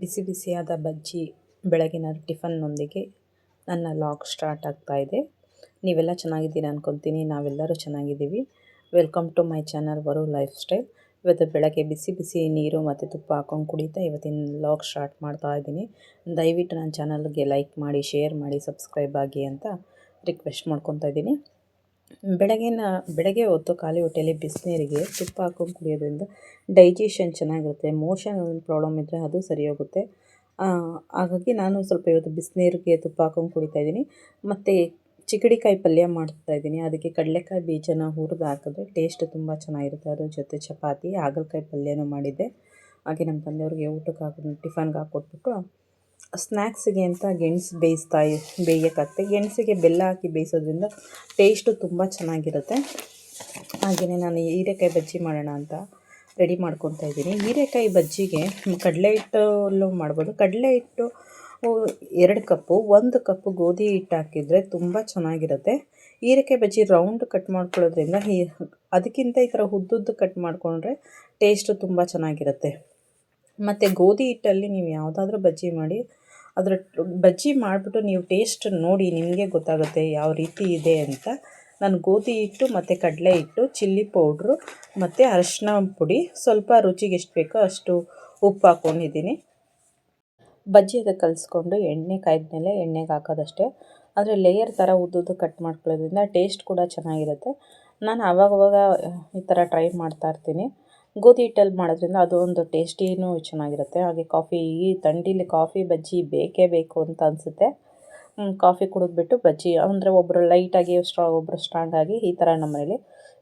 ಬಿಸಿ ಬಿಸಿಯಾದ ಬಜ್ಜಿ ಬೆಳಗಿನ ಟಿಫನ್ನೊಂದಿಗೆ ನನ್ನ ಲಾಗ್ ಸ್ಟಾರ್ಟ್ ಆಗ್ತಾ ಇದೆ. ನೀವೆಲ್ಲ ಚೆನ್ನಾಗಿದ್ದೀರಿ ಅಂದ್ಕೊತೀನಿ ನಾವೆಲ್ಲರೂ ಚೆನ್ನಾಗಿದ್ದೀವಿ. ವೆಲ್ಕಮ್ ಟು ಮೈ ಚಾನಲ್ ವರು ಲೈಫ್ ಸ್ಟೈಲ್. ಇವತ್ತು ಬೆಳಗ್ಗೆ ಬಿಸಿ ಬಿಸಿ ನೀರು ಮತ್ತು ತುಪ್ಪ ಹಾಕೊಂಡು ಕುಡಿತಾ ಇವತ್ತಿನ ಲಾಗ್ ಸ್ಟಾರ್ಟ್ ಮಾಡ್ತಾ ಇದ್ದೀನಿ. ದಯವಿಟ್ಟು ನನ್ನ ಚಾನಲ್ಗೆ ಲೈಕ್ ಮಾಡಿ, ಶೇರ್ ಮಾಡಿ, ಸಬ್ಸ್ಕ್ರೈಬ್ ಆಗಿ ಅಂತ ರಿಕ್ವೆಸ್ಟ್ ಮಾಡ್ಕೊತಾ ಇದ್ದೀನಿ. ಬೆಳಗಿನ, ಬೆಳಗ್ಗೆ ಹೊತ್ತು ಖಾಲಿ ಹೊಟ್ಟೆಯಲ್ಲಿ ಬಿಸಿನೀರಿಗೆ ತುಪ್ಪ ಹಾಕೊಂಡು ಕುಡಿಯೋದ್ರಿಂದ ಡೈಜೆಷನ್ ಚೆನ್ನಾಗಿರುತ್ತೆ. ಮೋಷನ್ ಪ್ರಾಬ್ಲಮ್ ಇದ್ದರೆ ಅದು ಸರಿ ಹೋಗುತ್ತೆ ಹಾಗಾಗಿ ನಾನು ಸ್ವಲ್ಪ ಇವತ್ತು ಬಿಸಿನೀರಿಗೆ ತುಪ್ಪ ಹಾಕೊಂಡು ಕುಡಿತಾ ಇದ್ದೀನಿ. ಮತ್ತು ಚಿಕಡಿಕಾಯಿ ಪಲ್ಯ ಮಾಡ್ತಾ ಇದ್ದೀನಿ. ಅದಕ್ಕೆ ಕಡಲೆಕಾಯಿ ಬೀಜನ ಹುರಿದು ಹಾಕಿದ್ರೆ ಟೇಸ್ಟ್ ತುಂಬ ಚೆನ್ನಾಗಿರುತ್ತೆ. ಅದ್ರ ಜೊತೆ ಚಪಾತಿ, ಹಾಗಲಕಾಯಿ ಪಲ್ಯನೂ ಮಾಡಿದ್ದೆ. ಹಾಗೆ ನಮ್ಮ ತಂದೆಯವ್ರಿಗೆ ಊಟಕ್ಕೆ ಹಾಕಿ ಟಿಫನ್ಗೆ ಹಾಕ್ಕೊಟ್ಬಿಟ್ಟು ಸ್ನ್ಯಾಕ್ಸಿಗೆ ಅಂತ ಗೆಣಸು ಬೇಯಿಸ್ತಾ ಬೇಯೋಕ್ಕಾಗ್ತದೆ ಗೆಣಸಿಗೆ ಬೆಲ್ಲ ಹಾಕಿ ಬೇಯಿಸೋದ್ರಿಂದ ಟೇಸ್ಟು ತುಂಬ ಚೆನ್ನಾಗಿರುತ್ತೆ. ಹಾಗೆಯೇ ನಾನು ಹೀರೆಕಾಯಿ ಬಜ್ಜಿ ಮಾಡೋಣ ಅಂತ ರೆಡಿ ಮಾಡ್ಕೊತಾ ಇದ್ದೀನಿ. ಹೀರೆಕಾಯಿ ಬಜ್ಜಿಗೆ ಕಡಲೆ ಹಿಟ್ಟಲ್ಲೂ ಮಾಡ್ಬೋದು. ಕಡಲೆ ಹಿಟ್ಟು ಎರಡು ಕಪ್ಪು, ಒಂದು ಕಪ್ಪು ಗೋಧಿ ಹಿಟ್ಟು ಹಾಕಿದರೆ ತುಂಬ ಚೆನ್ನಾಗಿರುತ್ತೆ. ಹೀರೆಕಾಯಿ ಬಜ್ಜಿ ರೌಂಡ್ ಕಟ್ ಮಾಡ್ಕೊಳ್ಳೋದ್ರಿಂದ ಅದಕ್ಕಿಂತ ಈ ಥರ ಉದ್ದುದ್ದು ಕಟ್ ಮಾಡಿಕೊಂಡ್ರೆ ಟೇಸ್ಟು ತುಂಬ ಚೆನ್ನಾಗಿರುತ್ತೆ. ಮತ್ತು ಗೋಧಿ ಹಿಟ್ಟಲ್ಲಿ ನೀವು ಯಾವುದಾದ್ರೂ ಬಜ್ಜಿ ಮಾಡಿ, ಅದರ ಬಜ್ಜಿ ಮಾಡಿಬಿಟ್ಟು ನೀವು ಟೇಸ್ಟ್ ನೋಡಿ ನಿಮಗೆ ಗೊತ್ತಾಗುತ್ತೆ ಯಾವ ರೀತಿ ಇದೆ ಅಂತ. ನಾನು ಗೋಧಿ ಹಿಟ್ಟು ಮತ್ತು ಕಡಲೆ ಹಿಟ್ಟು, ಚಿಲ್ಲಿ ಪೌಡ್ರು ಮತ್ತು ಅರಶಿನ ಪುಡಿ ಸ್ವಲ್ಪ ರುಚಿಗೆ ಎಷ್ಟು ಬೇಕೋ ಅಷ್ಟು ಉಪ್ಪು ಹಾಕ್ಕೊಂಡಿದ್ದೀನಿ ಬಜ್ಜಿ ಅದಕ್ಕೆ ಕಲಿಸ್ಕೊಂಡು ಎಣ್ಣೆ ಕಾಯ್ದ ಮೇಲೆ ಎಣ್ಣೆಗೆ ಹಾಕೋದಷ್ಟೇ. ಆದರೆ ಲೇಯರ್ ಥರ ಉದ್ದುದ್ದು ಕಟ್ ಮಾಡ್ಕೊಳ್ಳೋದ್ರಿಂದ ಟೇಸ್ಟ್ ಕೂಡ ಚೆನ್ನಾಗಿರುತ್ತೆ. ನಾನು ಆವಾಗವಾಗ ಈ ಥರ ಟ್ರೈ ಮಾಡ್ತಾ ಇರ್ತೀನಿ. ಗೋಧಿ ಹಿಟ್ಟಲ್ಲಿ ಮಾಡೋದ್ರಿಂದ ಅದು ಒಂದು ಟೇಸ್ಟಿನೂ ಚೆನ್ನಾಗಿರುತ್ತೆ. ಹಾಗೆ ಕಾಫಿ ಈ ಥಂಡಿಲಿ ಕಾಫಿ ಬಜ್ಜಿ ಬೇಕೇ ಬೇಕು ಅಂತ ಅನಿಸುತ್ತೆ. ಕಾಫಿ ಕುಡಿದ್ಬಿಟ್ಟು ಬಜ್ಜಿ ಅಂದರೆ ಒಬ್ಬರು ಲೈಟಾಗಿ ಸ್ಟ್ರಾ ಒಬ್ಬರು ಸ್ಟ್ರಾಂಗ್ ಆಗಿ ಈ ಥರ ನಮ್ಮನೇಲಿ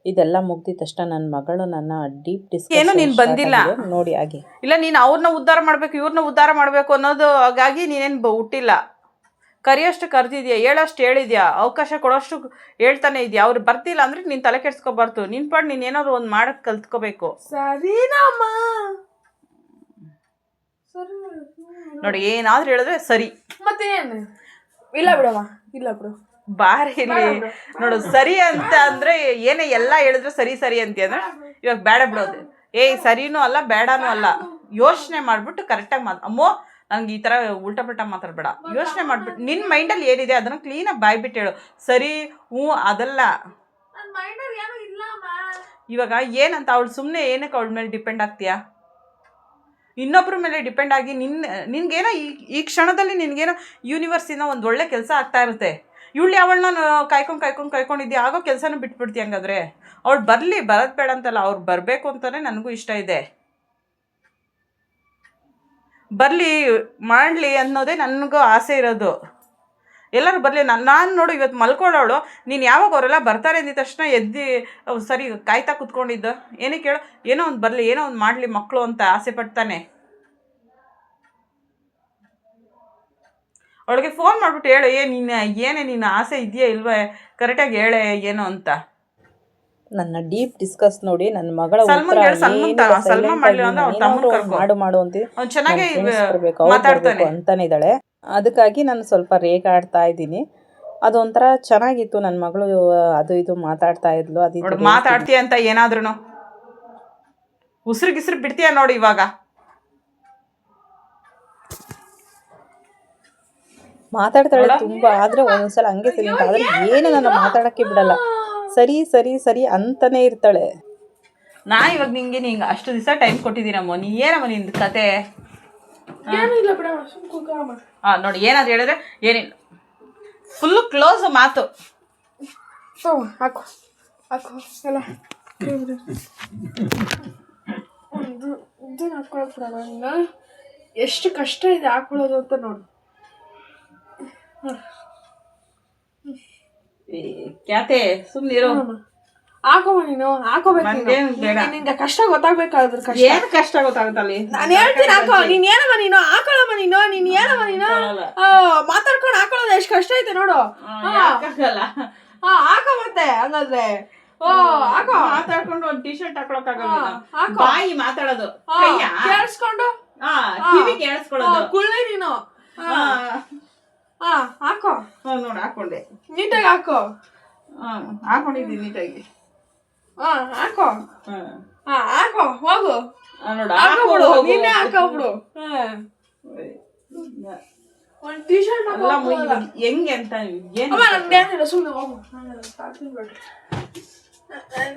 ಇದೆಲ್ಲ ಮುಗ್ದಿದ ತಕ್ಷಣ ನನ್ನ ಮಗಳು ನನ್ನ ಡೀಪ್ ಡಿಸ್ಕಸ್ ಏನು ನೀನು ಬಂದಿಲ್ಲ? ನೋಡಿ ಹಾಗೆ. ಇಲ್ಲ ನೀನು ಅವ್ರನ್ನ ಉದ್ಧಾರ ಮಾಡಬೇಕು ಇವ್ರನ್ನ ಉದ್ಧಾರ ಮಾಡಬೇಕು ಅನ್ನೋದು ಹಾಗಾಗಿ ನೀನೇನು ಬ ಹುಟ್ಟಿಲ್ಲ. ಕರಿಯೋಷ್ಟು ಕರೆದಿದ್ಯಾ? ಹೇಳೋಷ್ಟು ಹೇಳಿದ್ಯಾ? ಅವಕಾಶ ಕೊಡೋಷ್ಟು ಹೇಳ್ತಾನೆ ಇದೆಯಾ? ಅವ್ರು ಬರ್ತಿಲ್ಲ ಅಂದ್ರೆ ನೀನು ತಲೆ ಕೆಡ್ಸ್ಕೊಬಾರ್ದು. ನಿನ್ ಪಾಡ್ ನೀನು ಏನಾದ್ರು ಒಂದು ಮಾಡಕ್ ಕಲ್ತ್ಕೋಬೇಕು. ಸರಿನಮ್ಮ. ಸರಿ. ನೋಡಿ ಏನಾದ್ರೂ ಹೇಳಿದ್ರೆ ಸರಿ. ಮತ್ತೆ ಇಲ್ಲ ಬಿಡಮ್ಮ. ಇಲ್ಲ ಬಿಡು. ಬಾರಿ ಇಲ್ಲಿ. ನೋಡು ಸರಿ ಅಂತ ಅಂದ್ರೆ ಏನೇ ಎಲ್ಲ ಹೇಳಿದ್ರೆ ಸರಿ ಸರಿ ಅಂತ ಅಂದ್ರೆ ಇವಾಗ ಬೇಡ ಬಿಡೋದು ಏಯ್ ಸರಿನೂ ಅಲ್ಲ ಬೇಡನೂ ಅಲ್ಲ. ಯೋಚನೆ ಮಾಡ್ಬಿಟ್ಟು ಕರೆಕ್ಟಾಗಿ ಮಾತು ಅಮ್ಮೋ ನಂಗೆ ಈ ಥರ ಉಲ್ಟಾ ಪಲ್ಟಾ ಮಾತಾಡಬೇಡ. ಯೋಚನೆ ಮಾಡ್ಬಿಟ್ಟು ನಿನ್ನ ಮೈಂಡಲ್ಲಿ ಏನಿದೆ ಅದನ್ನು ಕ್ಲೀನಾಗಿ ಬಾಯ್ಬಿಟ್ಟು ಹೇಳು. ಸರಿ ಹ್ಞೂ ಅದಲ್ಲ. ಇವಾಗ ಏನಂತ ಅವಳು ಸುಮ್ಮನೆ ಏನಕ್ಕೆ ಅವಳ ಮೇಲೆ ಡಿಪೆಂಡ್ ಆಗ್ತೀಯಾ? ಇನ್ನೊಬ್ಬರ ಮೇಲೆ ಡಿಪೆಂಡ್ ಆಗಿ ನಿನ್ನ ನಿನಗೇನೋ ಈ ಈ ಕ್ಷಣದಲ್ಲಿ ನಿನಗೇನೋ ಯೂನಿವರ್ಸಿಂದ ಒಂದು ಒಳ್ಳೆ ಕೆಲಸ ಆಗ್ತಾ ಇರುತ್ತೆ. ಇವಳು ಅವಳನ್ನ ಕಾಯ್ಕೊಂಡು ಕಾಯ್ಕೊಂಡು ಕಾಯ್ಕೊಂಡಿದ್ದೆ ಆಗೋ ಕೆಲಸನೂ ಬಿಟ್ಬಿಡ್ತೀಯ ಹಂಗಾದ್ರೆ? ಅವಳು ಬರಲಿ ಬರೋದು ಬೇಡ ಅಂತಲ್ಲ ಅವ್ರು ಬರಬೇಕು ಅಂತಲೇ ನನಗೂ ಇಷ್ಟ ಇದೆ. ಬರಲಿ, ಮಾಡಲಿ ಅನ್ನೋದೇ ನನಗೂ ಆಸೆ ಇರೋದು. ಎಲ್ಲರೂ ಬರಲಿ ನಾನು ನಾನು ನೋಡು ಇವತ್ತು ಮಲ್ಕೊಳ್ಳೋಳು ನೀನು ಯಾವಾಗ ಅವರೆಲ್ಲ ಬರ್ತಾರೆ ಅಂದಿದ ತಕ್ಷಣ ಎದ್ದು ಸರಿ, ಕಾಯ್ತಾ ಕುತ್ಕೊಂಡಿದ್ದು. ಏನೇ ಕೇಳು, ಏನೋ ಒಂದು ಬರಲಿ, ಏನೋ ಒಂದು ಮಾಡಲಿ ಮಕ್ಕಳು ಅಂತ ಆಸೆ ಪಡ್ತಾನೆ. ಅವಳಿಗೆ ಫೋನ್ ಮಾಡಿಬಿಟ್ಟು ಹೇಳು, ಏ, ನೀನು, ಏನೇ ನಿನ್ನ ಆಸೆ ಇದೆಯಾ ಇಲ್ವೇ? ಕರೆಕ್ಟಾಗಿ ಹೇಳೆ, ಏನು ಅಂತ. ನನ್ನ ಡೀಪ್ ಡಿಸ್ಕಸ್ ನೋಡಿ ನನ್ನ ಮಗಳ ಮಾಡು ಮಾಡು ಅಂತ ಬರ್ಬೇಕು, ಅಂತಾನೆ ಇದ್ದಾಳೆ. ಅದಕ್ಕಾಗಿ ನಾನು ಸ್ವಲ್ಪ ರೇಗಾಡ್ತಾ ಇದ್ದೀನಿ. ಅದೊಂಥರ ಚೆನ್ನಾಗಿತ್ತು ನನ್ನ ಮಗಳು ಅದು ಇದು ಮಾತಾಡ್ತಾ ಇದ್ಲು ಅದು ಮಾತಾಡ್ತೀಯ ಅಂತ ಏನಾದ್ರೂ ಉಸಿರು ಗಿಸ್ರು ಬಿಡ್ತೀಯ ನೋಡಿ ಇವಾಗ. ಮಾತಾಡ್ತಾಳೆ ತುಂಬಾ ಆದ್ರೆ ಒಂದೊಂದ್ಸಲ ಹಂಗೆ ಸಿಲಿಂಟ್ ಆದ್ರೆ ಏನು ನನ್ನ ಮಾತಾಡಕ್ಕೆ ಬಿಡಲ್ಲ. ಸರಿ ಸರಿ ಸರಿ ಅಂತಾನೆ ಇರ್ತಾಳೆ. ನಾ ಇವಾಗ ನಿಂಗೆ ನಿಂಗೆ ಅಷ್ಟು ದಿವಸ ಟೈಮ್ ಕೊಟ್ಟಿದ್ದೀನಮ್ಮ. ನೀ ಏನಮ್ಮ ನಿಂದು ಕತೆ? ಹಾಂ. ನೋಡಿ ಏನಾದ್ರು ಹೇಳಿದ್ರೆ ಏನಿಲ್ಲ ಫುಲ್ಲು ಕ್ಲೋಸ್ ಮಾತು. ಹಾಕು ಎಲ್ಲ. ಹಾಕೊಳಕ್ ಎಷ್ಟು ಕಷ್ಟ ಇದೆ ಹಾಕೊಳ್ಳೋದು ಅಂತ ನೋಡು. ಕ್ಯಾತೆ ಸುಮ್ನಿರು ಹಾಕೋಮ್ಮ ನೀನು. ಹಾಕೋಬೇಕು ನಿಂಗೆ ಕಷ್ಟ ಗೊತ್ತಾಗ್ಬೇಕಾದ್ರ ಕಷ್ಟ. ಏನು ಕಷ್ಟ ಗೊತ್ತಾಗುತ್ತಲ್ಲಿ? ನಾನು ಹೇಳ್ತೀನಿ ಹಾಕೋ. ನೀನ್ ಏನಮ್ಮ ನೀನು? ಹಾಕೊಳ್ಳಮ್ಮ ನೀನು. ನೀನ್ ಏನಮ್ಮ ನೀನು? ಮಾತಾಡ್ಕೊಂಡು ಹಾಕೊಳ್ಳೋದು ಎಷ್ಟು ಕಷ್ಟ ಐತೆ ನೋಡು. ಹಾಕೋ ಮತ್ತೆ ಹಂಗಾದ್ರೆ. ಓ ಹಾಕೋ. ಮಾತಾಡ್ಕೊಂಡು ಒಂದು ಟೀ ಶರ್ಟ್ ಹಾಕೊಳಕ್ಕಾಗಲ್ಲ ಬಾಯಿ ಮಾತಾಡೋದು. ಕೇಳಿಸ್ಕೊಂಡು? ಕಿವಿ ಕೇಳಿಸ್ಕೊಳ್ಳೋದು. ಕುಳ್ಳೆ ಕುಳ್ಳಿ ನೀನು. ಹಾ, ಹಾ ಹಾ ಹಾಕೋ. ಹಾ, ನೋಡು ಹಾಕೊಂಡೆ. ನೀಟಾಗಿ ಹಾಕೋ. ಹಾ ಹಾಕೊಂಡಿದ್ದೀನಿ ನೀಟಾಗಿ. ಹಾ ಹಾಕೋ. ಹಾ. ಹಾ ಹಾಕೋ ಹೋಗು. ಆ, ನೋಡು ಹಾಕೋ ಹಾಕು ಬಿಡು ಹೋಗು. ನೀನೇ ಹಾಕೋ ಬಿಡು ಹಾ ಒಂದು ಟೀ ಶರ್ಟ್ ಅಲ್ಲ ಹೆಂಗೆ ಅಂತ ಏನು ಅಮ್ಮ ನನ್ಗೇನಿಲ್ಲ ಸುಮ್ಮನೆ ಹೋಗು.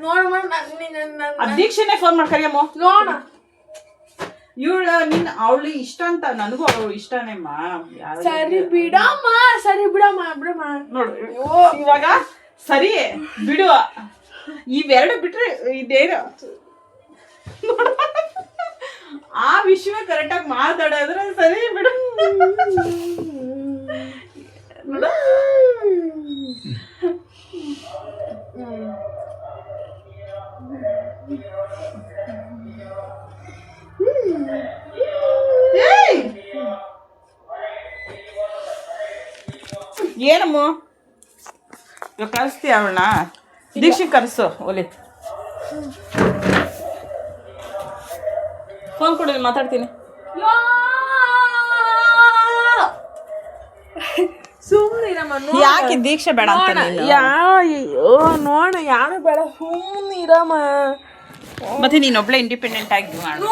ನೋಡಮ್ಮ ನನ್ನ ಅಧ್ಯಕ್ಷನೇ ಫೋನ್ ಮಾಡಿ ಕರಿಯಮ್ಮ. ನೋಡ ಇವಳ ನಿನ್ ಅವಳು ಇಷ್ಟ ಅಂತ ನನಗೂ ಅವಳು ಇಷ್ಟನೇಮ್ಮ ಮಾ. ಸರಿ ಬಿಡಮ್ಮ ಸರಿ ಬಿಡಮ್ಮ ಬಿಡಮ್ಮ. ನೋಡು ಇವಾಗ ಸರಿ ಬಿಡು. ಇವೆರಡು ಬಿಟ್ರೆ ಇದೇನು. ಆ ವಿಷಯ ಕರೆಕ್ಟಾಗಿ ಮಾತಾಡೋದ್ರೆ ಸರಿ ಬಿಡು. ನೋಡು. ಏನಮ್ಮ? ಇವಾಗ ಕಳಿಸ್ತೀಯ ಅವಳನ್ನ? ದೀಕ್ಷೆ ಕರೆಸು ಒಲಿ. ಫೋನ್ ಕೊಡಿ ಮಾತಾಡ್ತೀನಿ. ಯಾಕೆ ದೀಕ್ಷೆ ಬೇಡ ಅಂತ ಯಾ ಅಯ್ಯೋ ನೋಡ ಯಾರು ಬೇಡ ಸುಮ್ಮನಿರಮ್ಮ ಮತ್ತೆ ನೀನೊಬ್ಳೆ ಇಂಡಿಪೆಂಡೆಂಟ್ ಆಗಿ ಮಾಡು.